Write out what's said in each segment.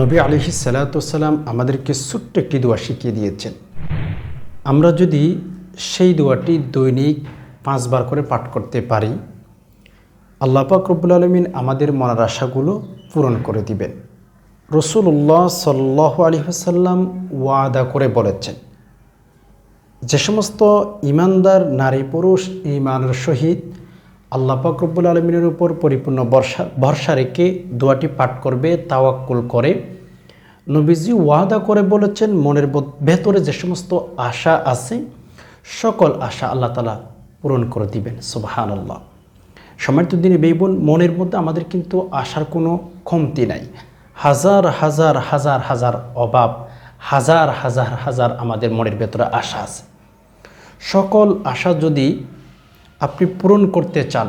নবী আলহি সালাতাম আমাদেরকে ছোট্ট একটি দোয়া শিখিয়ে দিয়েছেন। আমরা যদি সেই দোয়াটি দৈনিক পাঁচবার করে পাঠ করতে পারি, আল্লাহ পাক রব্বুল আলমিন আমাদের মনের আশাগুলো পূরণ করে দিবেন। রসুল্লাহ সাল্লাহ আলী হাসাল্লাম ওয়াদা করে বলেছেন, যে সমস্ত ইমানদার, নারী, পুরুষ ইমানের সহিত আল্লাহ পাক রব্বুল আলমিনের উপর পরিপূর্ণ বর্ষা ভরসা রেখে দোয়াটি পাঠ করবে, তাওয়াক্কুল করে। নবীজি ওয়াদা করে বলেছেন, মনের ভেতরে যে সমস্ত আশা আছে, সকল আশা আল্লাহ তালা পূরণ করে দিবেন সুবাহান আল্লাহ সম্মানিত দিনে বেইবন মনের মধ্যে আমাদের কিন্তু আশার কোনো কমতি নাই। হাজার হাজার হাজার হাজার অভাব, হাজার হাজার হাজার আমাদের মনের ভেতরে আশা আছে। সকল আশা যদি আপনি পূরণ করতে চান,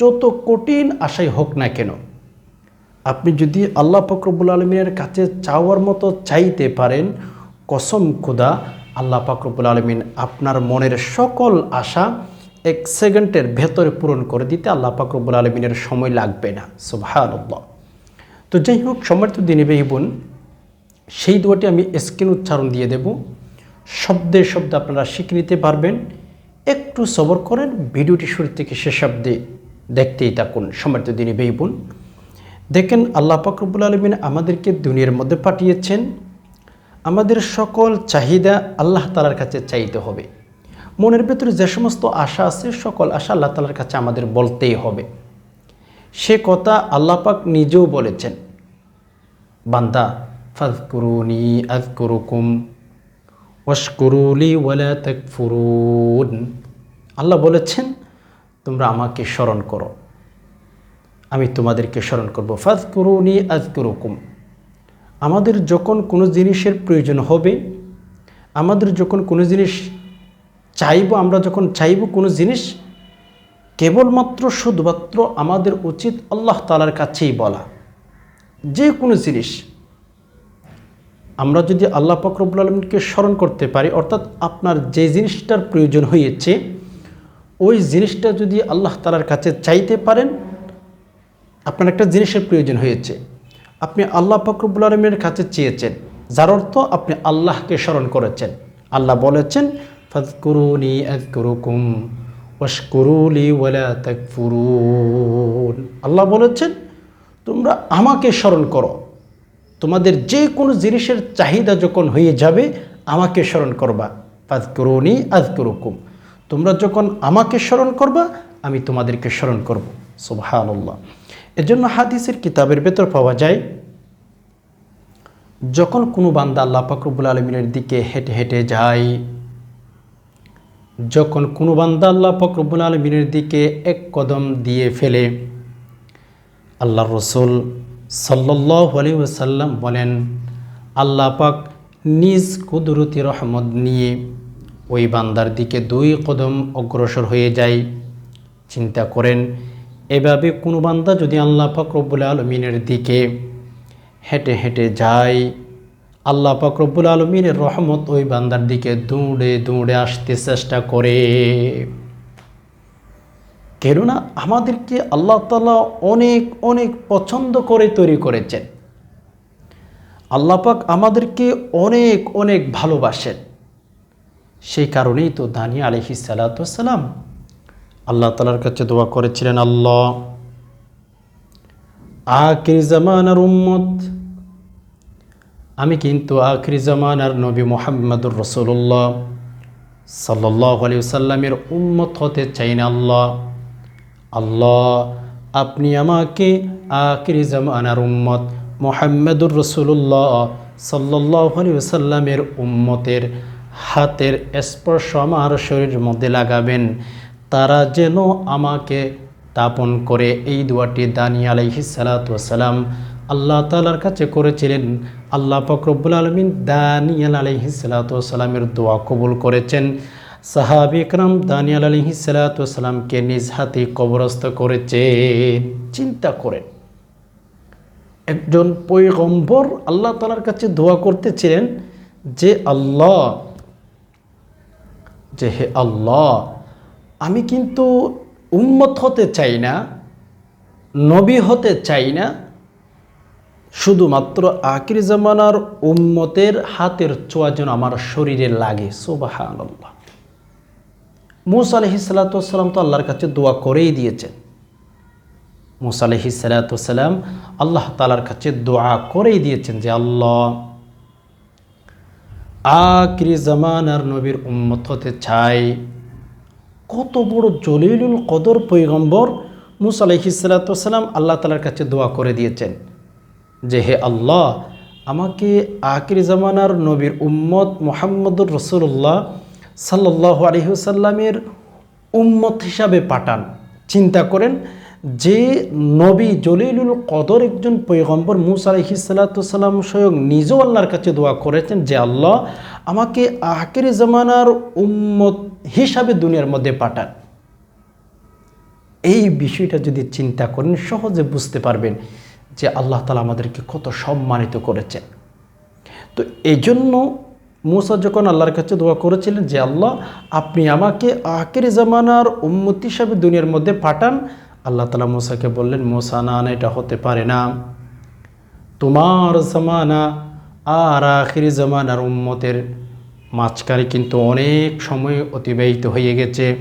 যত কঠিন আশাই হোক না কেন। আপনি যদি আল্লাহ ফকরবুল আলমিনের কাছে চাওয়ার মতো চাইতে পারেন, কসম খুদা, আল্লাহ ফকরবুল আলমিন আপনার মনের সকল আশা এক সেকেন্ডের ভেতরে পূরণ করে দিতে আল্লাহ ফকরবুল আলমিনের সময় লাগবে না। সুভান তো যাই হোক, সম্মানিত দিনী বোন, সেই দোয়াটি আমি স্ক্রিন উচ্চারণ দিয়ে দেব। শব্দে শব্দে আপনারা শিখে নিতে পারবেন। একটু সবর করেন, ভিডিওটি শুরু থেকে শেষ অব্দে দেখতেই থাকুন। সম্মানিত দিনী বেই বোন, দেখেন আল্লাহ পাকরবুল আলমিন আমাদেরকে দুনিয়ার মধ্যে পাঠিয়েছেন। আমাদের সকল চাহিদা আল্লাহ তালার কাছে চাইতে হবে। মনের ভেতরে যে সমস্ত আশা আছে, সকল আশা আল্লাহ তালার কাছে আমাদের বলতেই হবে। সে কথা আল্লাহ পাক নিজেও বলেছেন। বান্দা ফাজকুরুনি আজকুরুকুম ওয়াশকুরুলি ওয়ালা তাকফুরুন। আল্লাহ বলেছেন, তোমরা আমাকে স্মরণ করো। আমি তোমাদেরকে স্মরণ করব। ফাজ করুনি আজ আজকুরুকুম আমাদের যখন কোনো জিনিসের প্রয়োজন হবে, আমাদের যখন কোনো জিনিস চাইব, আমরা যখন চাইব কোনো জিনিস, কেবলমাত্র শুধুমাত্র আমাদের উচিত আল্লাহ তালার কাছেই বলা। যে কোনো জিনিস আমরা যদি আল্লাহ ফকরবুল আলমকে স্মরণ করতে পারি, অর্থাৎ আপনার যে জিনিসটার প্রয়োজন হয়েছে, ওই জিনিসটা যদি আল্লাহ তালার কাছে চাইতে পারেন, আপনার একটা জিনিসের প্রয়োজন হয়েছে। আপনি আল্লাহ ফকরবুল আলমের কাছে চেয়েছেন, যার অর্থ আপনি আল্লাহকে স্মরণ করেছেন। আল্লাহ বলেছেন ফাজকুরুনি আজকুরুকুম ওয়াশকুরুলি ওয়ালা তাকফুরুন। আল্লাহ বলেছেন, তোমরা আমাকে স্মরণ করো। তোমাদের যে কোনো জিনিসের চাহিদা যখন হয়ে যাবে, আমাকে স্মরণ করবা। আজ করুনি আজ আজকুরুকুম তোমরা যখন আমাকে স্মরণ করবা, আমি তোমাদেরকে স্মরণ করব। সুবহানাল্লাহ। এজন্য হাদিসের কিতাবের ভেতর পাওয়া যায়, যখন কোনো বান্দা আল্লাহ পাকরবুল আলমিনের দিকে হেঁটে হেঁটে যায়, যখন কোনো বান্দা আল্লাহ ফকরবুল আলমিনের দিকে এক কদম দিয়ে ফেলে আল্লাহ রসুল সাল্লাহ আলী ওসাল্লাম বলেন, আল্লাহ পাক নিজ কুদরতি রহমত নিয়ে ওই বান্দার দিকে দুই কদম অগ্রসর হয়ে যায়। চিন্তা করেন, এভাবে কোনো বান্দা যদি আল্লাহ পাক রব্বুল আলমিনের দিকে হেঁটে হেঁটে যায়, আল্লাহ পাক রব্বুল আলমিনের রহমত ওই বান্দার দিকে দৌড়ে দৌড়ে আসতে চেষ্টা করে। কেননা আমাদেরকে আল্লাহ তালা অনেক অনেক পছন্দ করে তৈরি করেছেন। আল্লাহ পাক আমাদেরকে অনেক অনেক ভালোবাসেন। সেই কারণেই তো দানি আলহি সালাতাম আল্লাহ তালার কাছে দোয়া করেছিলেন, আল্লাহ, আখির জামানার উম্মত, আমি কিন্তু আখির জামানার নবী মোহাম্মদুর রসুল্লাহ সাল্লাহ আলী সাল্লামের উম্মত হতে চাই না, আল্লাহ। আল্লাহ, আপনি আমাকে আখিরি জামানার উম্মত মোহাম্মদুর রসুল্লাহ সাল্লাহ সাল্লামের উম্মতের হাতের স্পর্শ আমার শরীরের মধ্যে লাগাবেন। তারা যেন আমাকে তাপন করে। এই দোয়াটি দানি আলাইহি সালাতাম আল্লাহ তালার কাছে করেছিলেন। আল্লাহ ফকরবুল আলমিন দানিয়াল আলহি সালাতামের দোয়া কবুল করেছেন। সাহাবি একরাম দানিয়াল আলহি সালাতামকে নিজ হাতে কবরস্থ করেছেন চিন্তা করেন। একজন পৈগম্বর আল্লাহ তালার কাছে দোয়া করতেছিলেন যে, আল্লাহ, যে হে আল্লাহ, আমি কিন্তু উন্মত হতে চাই না, নবী হতে চাই না, শুধুমাত্র আকির জামানার উম্মতের হাতের চোয়া যেন আমার শরীরে লাগে। সোবাহান আল্লাহ মুসা আলহিসাল্লাম তো আল্লাহর কাছে দোয়া করেই দিয়েছেন। মুসা আলহিসাল্লাম আল্লাহ তালার কাছে দোয়া করেই দিয়েছেন যে, আল্লাহ আকিরি জামানার নবীর উম্মত হতে চাই। কত বড় জলিলুল কদর পৈগম্বর মুসা আলহিসাল্লাম আল্লাহ তালার কাছে দোয়া করে দিয়েছেন যে, হে আল্লাহ, আমাকে আকির জামানার নবীর উম্মত মোহাম্মদুর রসুল্লাহ সাল্লাহ আলহিসাল্লামের উম্মত হিসাবে পাঠান। চিন্তা করেন যে নবী জলিলুল কদর একজন পৈগম্বর মুসা আলহিসাল্লাম স্বয়ং নিজেও আল্লাহর কাছে দোয়া করেছেন যে, আল্লাহ আমাকে আকির জামানার উম্মত হিসাবে দুনিয়ার মধ্যে পাঠান। এই বিষয়টা যদি চিন্তা করেন, সহজে বুঝতে পারবেন যে আল্লাহ তালা আমাদেরকে কত সম্মানিত করেছেন। তো এই জন্য মুসা যখন আল্লাহর কাছে দোয়া করেছিলেন যে, আল্লাহ, আপনি আমাকে আকের জামানার উন্মতি হিসাবে দুনিয়ার মধ্যে পাঠান। আল্লাহ তালা মুসাকে বললেন, মোসা, না এটা হতে পারে না। তোমার জামানা আর আখির জামানার উম্মতের মাঝখানে কিন্তু অনেক সময় অতিবাহিত হয়ে গেছে।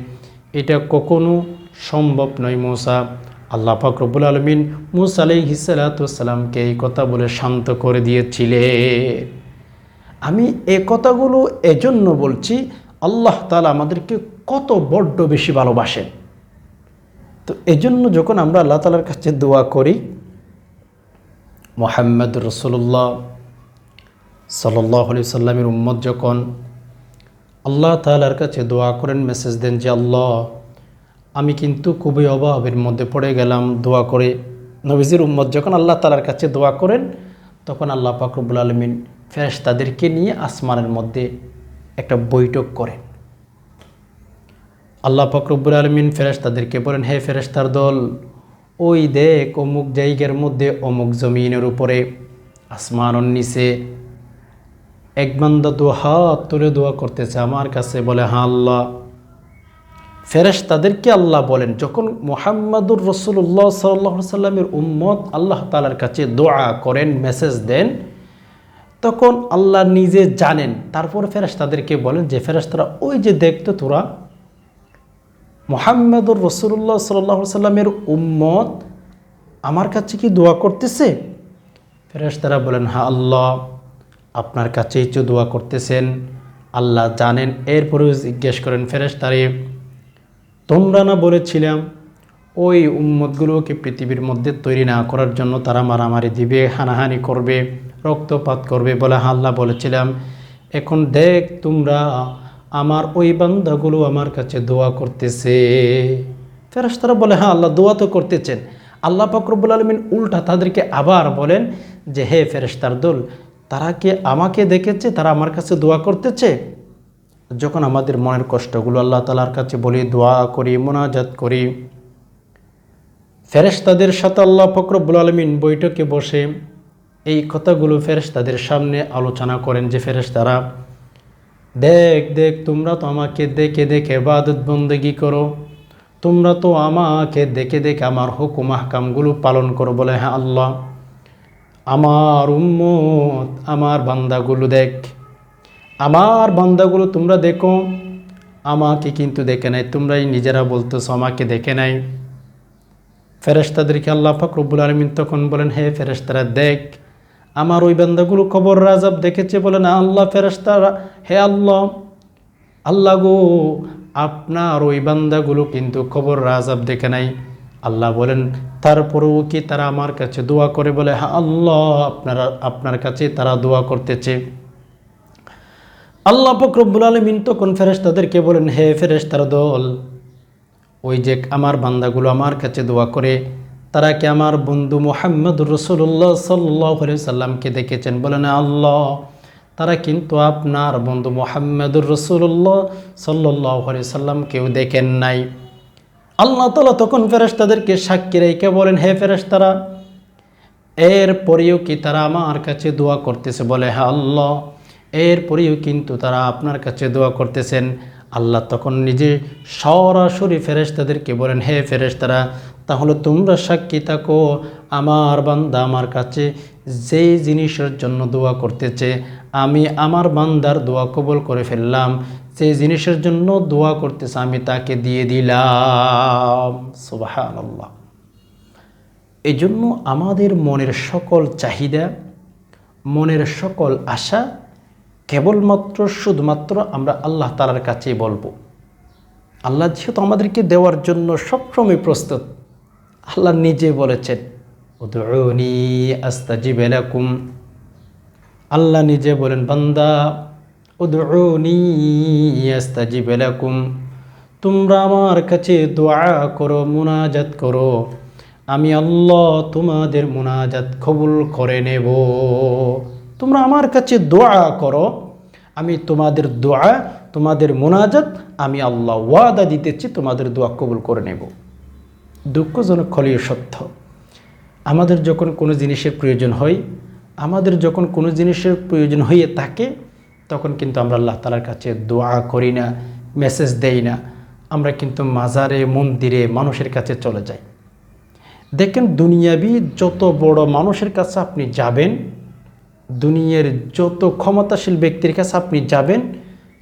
এটা কখনো সম্ভব নয়, মোসা। আল্লাহ ফাকরবুল আলমিন মুসা আলাই হিসালাতামকে এই কথা বলে শান্ত করে দিয়েছিলেন। আমি এ কথাগুলো এজন্য বলছি, আল্লাহ তালা আমাদেরকে কত বড্ড বেশি ভালোবাসেন। তো এজন্য যখন আমরা আল্লাহ তালার কাছে দোয়া করি, মোহাম্মদ রসুল্লাহ সাল্লাহ আলি সাল্লামের উম্মত যখন আল্লাহ তালার কাছে দোয়া করেন, মেসেজ দেন যে, আল্লাহ, আমি কিন্তু খুবই অভাবের মধ্যে পড়ে গেলাম। দোয়া করে নবীজির উম্মত যখন আল্লাহ তালার কাছে দোয়া করেন, তখন আল্লাহ ফাকরবুল আলমিন ফেরেশ তাদেরকে নিয়ে আসমানের মধ্যে একটা বৈঠক করেন আল্লাহ ফকরবুল আলমিন ফেরেশ তাদেরকে বলেন, হে ফেরেশতার দল, ওই দেখ অমুক জায়গার মধ্যে অমুক জমিনের উপরে আসমানর নিচে এক বান্দা দু হাত তুলে দোয়া করতেছে। আমার কাছে বলে হা আল্লাহ। ফেরেশ তাদেরকে আল্লাহ বলেন, যখন মোহাম্মদুর রসুল্লাহ সাল্লাহ সাল্লামের উম্মত আল্লাহ তালার কাছে দোয়া করেন, মেসেজ দেন তখন আল্লাহ নিজে জানেন। তারপর ফেরেশ তাদেরকে বলেন যে, ফেরেশতারা ওই যে দেখতো তোরা, মোহাম্মদুর রসুল্লাহ সাল্লাহ সাল্লামের উম্মত আমার কাছে কি দোয়া করতেছে? ফেরেশতারা বলেন হা আল্লাহ আপনার কাছেই তো দোয়া করতেছেন। আল্লাহ জানেন। এরপরেও জিজ্ঞেস করেন ফেরেশতারে, তোমরা না বলেছিলাম ওই উম্মতগুলোকে পৃথিবীর মধ্যে তৈরি না করার জন্য তারা মারামারি দিবে, হানাহানি করবে? রক্তপাত করবে বলে আল্লাহ বলেছিলাম। এখন দেখ তোমরা, আমার ওই বান্দাগুলো আমার কাছে দোয়া করতেছে। ফেরেশতারা বলে হ্যাঁ আল্লাহ দোয়া তো করতেছেন। আল্লাহ ফকরবুল আলমিন উল্টা তাদেরকে আবার বলেন যে, হে ফেরেশতার দল, তারা কি আমাকে দেখেছে? তারা আমার কাছে দোয়া করতেছে? যখন আমাদের মনের কষ্টগুলো আল্লাহ তালার কাছে বলি, দোয়া করি, মোনাজাত করি। ফেরেশতাদের সাথে আল্লাহ ফকরবুল আলমিন বৈঠকে বসে এই কথাগুলো ফেরেশতাদের সামনে আলোচনা করেন যে ফেরেশতারা, দেখ দেখ, তোমরা তো আমাকে দেখে দেখে বাদত বন্দেগি করো। তোমরা তো আমাকে দেখে দেখে আমার হুকুম, আহকামগুলো পালন করো বলে হ্যাঁ আল্লাহ। আমার উম্মত, আমার বান্দাগুলো দেখ। আমার বান্দাগুলো তোমরা দেখো। আমাকে কিন্তু দেখে নাই, তোমরাই নিজেরা বলতেছো আমাকে দেখে নাই। ফেরেশতাদেরকে আল্লাহ ফাকরুবুল আলমিন তখন বলেন, হে ফেরেশতারা, দেখ আমার ওই বান্দাগুলো কবর রাজাব দেখেছে বলে, না, আল্লাহ ফেরেশতারা, হে আল্লাহ আল্লাহ গো, আপনার ওই বান্দাগুলো কিন্তু কবর রাজাব দেখে নাই। আল্লাহ বলেন, তারপরেও কি তারা আমার কাছে দোয়া করে বলে হ্যাঁ আল্লাহ আপনারা, আপনার কাছে তারা দোয়া করতেছে। আল্লাহ ফকরবুল আলমিন তখন ফেরেশতাদেরকে বলেন, হে ফেরেশতার দল, ওই যে আমার বান্দাগুলো আমার কাছে দোয়া করে তারা কি আমার বন্ধু মোহাম্মদ রসুল্লাহ সাল্লাহ সাল্লামকে দেখেছেন? বলেন আল্লাহ। তারা কিন্তু আপনার বন্ধু মোহাম্মদুর রসুল্লাহ সাল্লাহ কেউ দেখেন নাই। আল্লাহ তালা তখন ফেরেশতাদেরকে সাক্ষী রেখে বলেন, হে ফেরেশতারা এরপরেও কি তারা আমার কাছে দোয়া করতেছে? বলে হ্যাঁ আল্লাহ এরপরেও কিন্তু তারা আপনার কাছে দোয়া করতেছেন। আল্লাহ তখন নিজে সরাসরি ফেরেশতাদেরকে বলেন, হে ফেরেশতারা তাহলে তোমরা সাক্ষী থাকো, আমার বান্দা আমার কাছে। যেই জিনিসের জন্য দোয়া করতেছে, আমি আমার বান্দার দোয়া কবল করে ফেললাম। সেই জিনিসের জন্য দোয়া করতেছে, আমি তাকে দিয়ে দিলাম। আল্লাহ এই জন্য আমাদের মনের সকল চাহিদা, মনের সকল আশা কেবলমাত্র, শুধুমাত্র আমরা আল্লাহ তালার কাছেই বলব। আল্লাহ যেহেতু আমাদেরকে দেওয়ার জন্য সবসময় প্রস্তুত আল্লাহ নিজে বলেছেন, উদউনি আস্তাজিব লাকুম। আল্লাহ নিজে বলেন, বান্দা, উদউনি আস্তাজিব লাকুম। তোমরা আমার কাছে দোয়া করো, মুনাজাত করো। আমি আল্লাহ তোমাদের মুনাজাত কবুল করে নেব। তোমরা আমার কাছে দোয়া করো, আমি তোমাদের দোয়া, তোমাদের মোনাজাত, আমি আল্লাহ ওয়াদা দিতেছি, তোমাদের দোয়া কবুল করে নেব। দুঃখজনক খলীয় সত্য। আমাদের যখন কোনো জিনিসের প্রয়োজন হয়, আমাদের যখন কোনো জিনিসের প্রয়োজন হয়ে থাকে, তখন কিন্তু আমরা আল্লাহ তালার কাছে দোয়া করি না, মেসেজ দেই না। আমরা কিন্তু মাজারে, মন্দিরে মানুষের কাছে চলে যাই। দেখেন, দুনিয়াবি যত বড় মানুষের কাছে আপনি যাবেন, দুনিয়ার যত ক্ষমতাশীল ব্যক্তির কাছে আপনি যাবেন,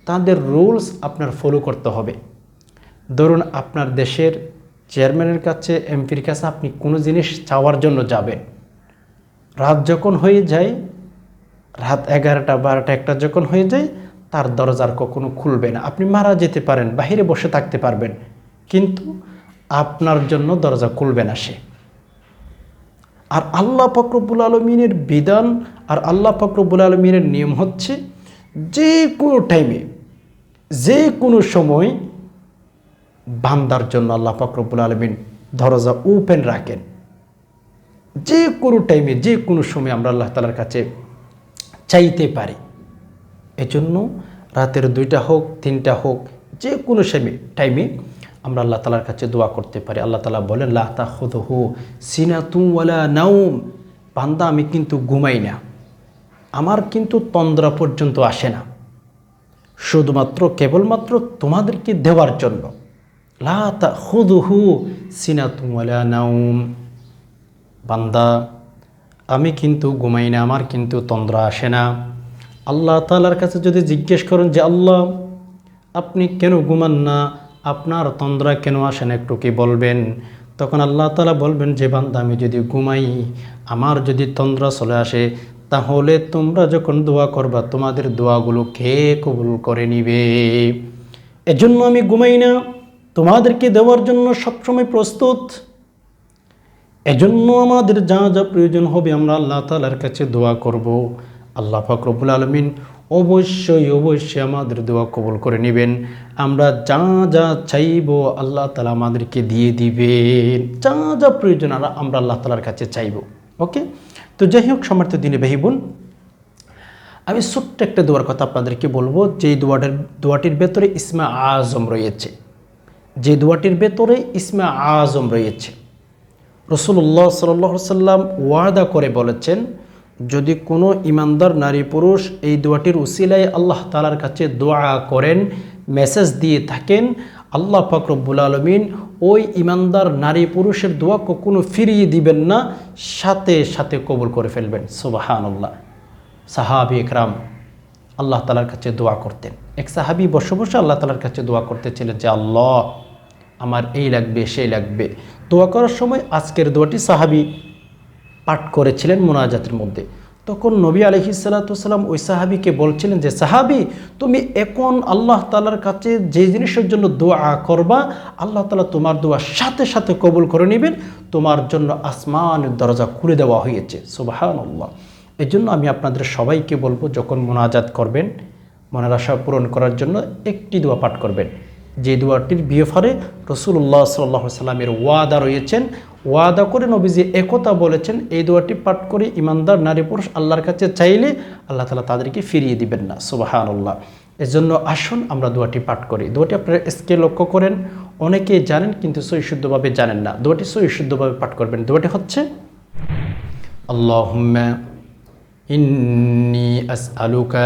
তাদের রুলস আপনার ফলো করতে হবে। ধরুন, আপনার দেশের চেয়ারম্যানের কাছে, এমপির কাছে আপনি কোনো জিনিস চাওয়ার জন্য যাবেন। রাত যখন হয়ে যায়, রাত এগারোটা, বারোটা, একটা যখন হয়ে যায়, তার দরজার কখনো খুলবে না। আপনি মারা যেতে পারেন, বাহিরে বসে থাকতে পারবেন, কিন্তু আপনার জন্য দরজা খুলবে না সে। আর আল্লাহ ফকরবুল আলমিনের বিধান আর আল্লাহ ফকরবুল আলমিনের নিয়ম হচ্ছে যে কোনো টাইমে যে কোনো সময় বান্দার জন্য আল্লাহ ফকরবুল আলমিন দরজা ওপেন রাখেন। যে কোনো টাইমে যে কোনো সময় আমরা আল্লাহ তালার কাছে চাইতে পারি। এজন্য রাতের দুইটা হোক, তিনটা হোক, যে কোনো সেমে টাইমে আমরা আল্লাহ তালার কাছে দোয়া করতে পারি। আল্লাহ তালা বলেন লাতা খুদ হু সিনা তুমওয়ালা নাউম বান্দা, আমি কিন্তু ঘুমাই না। আমার কিন্তু তন্দ্রা পর্যন্ত আসে না। শুধুমাত্র কেবলমাত্র তোমাদেরকে দেওয়ার জন্য। লাতা খুদ হু সিনা তুমওয়ালা নাউম বান্দা, আমি কিন্তু ঘুমাই না, আমার কিন্তু তন্দ্রা আসে না। আল্লাহ তালার কাছে যদি জিজ্ঞেস করেন যে, আল্লাহ, আপনি কেন ঘুমান না? আপনার তন্দ্রা কেন আসেন একটু কি বলবেন? তখন আল্লাহ তালা বলবেন যে, বান্দা, আমি যদি ঘুমাই, আমার যদি তন্দ্রা চলে আসে, তাহলে তোমরা যখন দোয়া করবা, তোমাদের দোয়াগুলো কে কবুল করে নিবে? এজন্য আমি ঘুমাই না। তোমাদেরকে দেওয়ার জন্য সবসময় প্রস্তুত। এজন্য আমাদের যা যা প্রয়োজন হবে আমরা আল্লাহ তালার কাছে দোয়া করব। আল্লাহ ফাকরবুল আলমিন অবশ্যই অবশ্যই আমাদের দোয়া কবল করে নেবেন। আমরা যা যা চাইব আল্লাহ তালা আমাদেরকে দিয়ে দিবেন। যা যা প্রয়োজন আমরা আল্লাহ তালার কাছে চাইব। ওকে? তো যাই হোক, সমর্থ দিনে ভাইবোন আমি ছোট্ট একটা দোয়ার কথা আপনাদেরকে বলব। যে দোয়াটার দোয়াটির ভেতরে ইসমা আজম রয়েছে। যে দোয়াটির ভেতরে ইসমা আজম রয়েছে। রসুল্লাহ সাল্লাহ সাল্লাম ওয়াদা করে বলেছেন, যদি কোনো ইমানদার নারী পুরুষ এই দোয়াটির উসিলায় আল্লাহ তালার কাছে দোয়া করেন, মেসেজ দিয়ে থাকেন, আল্লাহ ফাকরবুল আলমিন ওই ইমানদার নারী পুরুষের দোয়া কখনো ফিরিয়ে দিবেন না, সাথে সাথে কবুল করে ফেলবেন। সুবাহান আল্লাহ সাহাবি একরাম, আল্লাহ তালার কাছে দোয়া করতেন। এক সাহাবি বসে বসে আল্লাহ তালার কাছে দোয়া করতেছিলেন যে, আল্লাহ আমার এই লাগবে, সেই লাগবে। দোয়া করার সময় আজকের দোয়াটি সাহাবি পাঠ করেছিলেন মোনাজাতের মধ্যে। তখন নবী আলহি সাল্লাতুসাল্লাম ওই সাহাবিকে বলছিলেন যে, সাহাবি, তুমি এখন আল্লাহ তালার কাছে যে জিনিসের জন্য দোয়া করবা, আল্লাহ তালা তোমার দোয়া সাথে সাথে কবুল করে নেবেন। তোমার জন্য আসমানের দরজা খুলে দেওয়া হয়েছে। সুবাহান আল্লাহ এই জন্য আমি আপনাদের সবাইকে বলব, যখন মোনাজাত করবেন, মনের আশা পূরণ করার জন্য একটি দোয়া পাঠ করবেন। যে দোয়াটির বিয়েফারে রসুল্লাহ সাল্লাহ সাল্লামের ওয়াদা রয়েছেন, ওয়াদা করে নবীজি একতা বলেছেন, এই দোয়াটি পাঠ করে ইমানদার নারী পুরুষ আল্লাহর কাছে চাইলে আল্লাহ তালা তাদেরকে ফিরিয়ে দিবেন না। সুবাহান আল্লাহ এজন্য আসুন আমরা দোয়াটি পাঠ করি। দোয়াটি আপনারা এসকে লক্ষ্য করেন অনেকেই জানেন কিন্তু সৈশুদ্ধভাবে জানেন না। দোয়াটি সৈশুদ্ধভাবে পাঠ করবেন। দোয়াটি হচ্ছে আল্লাহ ইন্নি আস আলুকা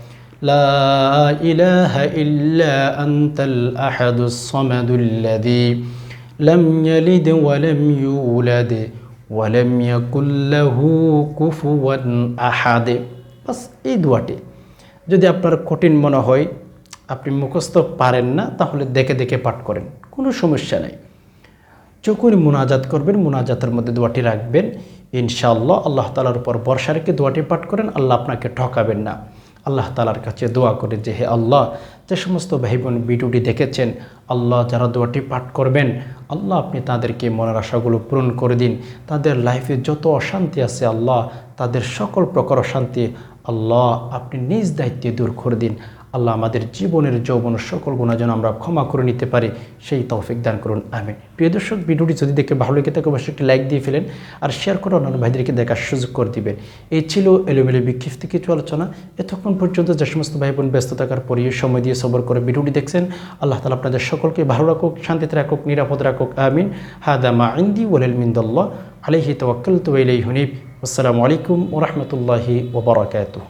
لا إله إلا أنت الأحد الصمد الذي لم يلد ولم يولد ولم يكن له كفوا أحد বাস এই দোয়াটি যদি আপনার কঠিন মনে হয় আপনি মুখস্থ পারেন না তাহলে দেখে দেখে পাঠ করেন কোনো সমস্যা নেই যখনই মোনাজাত করবেন মোনাজাতের মধ্যে দোয়াটি রাখবেন ইনশাআল্লাহ আল্লাহ তালার উপর বর্ষা রেখে দোয়াটি পাঠ করেন আল্লাহ আপনাকে ঠকাবেন না আল্লাহ তালার কাছে দোয়া করে যে, হে আল্লাহ, যে সমস্ত ভাই বোন ভিডিওটি দেখেছেন, আল্লাহ যারা দোয়াটি পাঠ করবেন, আল্লাহ আপনি তাদেরকে মনের আশাগুলো পূরণ করে দিন। তাদের লাইফে যত অশান্তি আছে, আল্লাহ তাদের সকল প্রকার অশান্তি আল্লাহ আপনি নিজ দায়িত্বে দূর করে দিন। আল্লাহ আমাদের জীবনের যৌবন সকল গুণা যেন আমরা ক্ষমা করে নিতে পারি, সেই তৌফিক দান করুন, আমিন। প্রিয় দর্শক, ভিডিওটি যদি দেখে ভালো লেগে থাকে, অবশ্যই একটি লাইক দিয়ে ফেলেন আর শেয়ার করে অন্যান্য ভাইদেরকে দেখার সুযোগ করে দিবেন। এই ছিল এলোমেলো বিক্ষিপ্ত কিছু আলোচনা। এতক্ষণ পর্যন্ত যে সমস্ত ভাই বোন ব্যস্ত থাকার পরে সময় দিয়ে সবর করে ভিডিওটি দেখছেন, আল্লাহ তালা আপনাদের সকলকে ভালো রাখুক, শান্তিতে রাখুক, নিরাপদ রাখুক, আমিন। হাদা মা ইন্দি ওয়াল মিন্দল্লাহ আলহি তওয়াক্কাল তো ইলাই আসসালামু আলাইকুম ওরহমতুল্লাহি ওবরাকাতুহ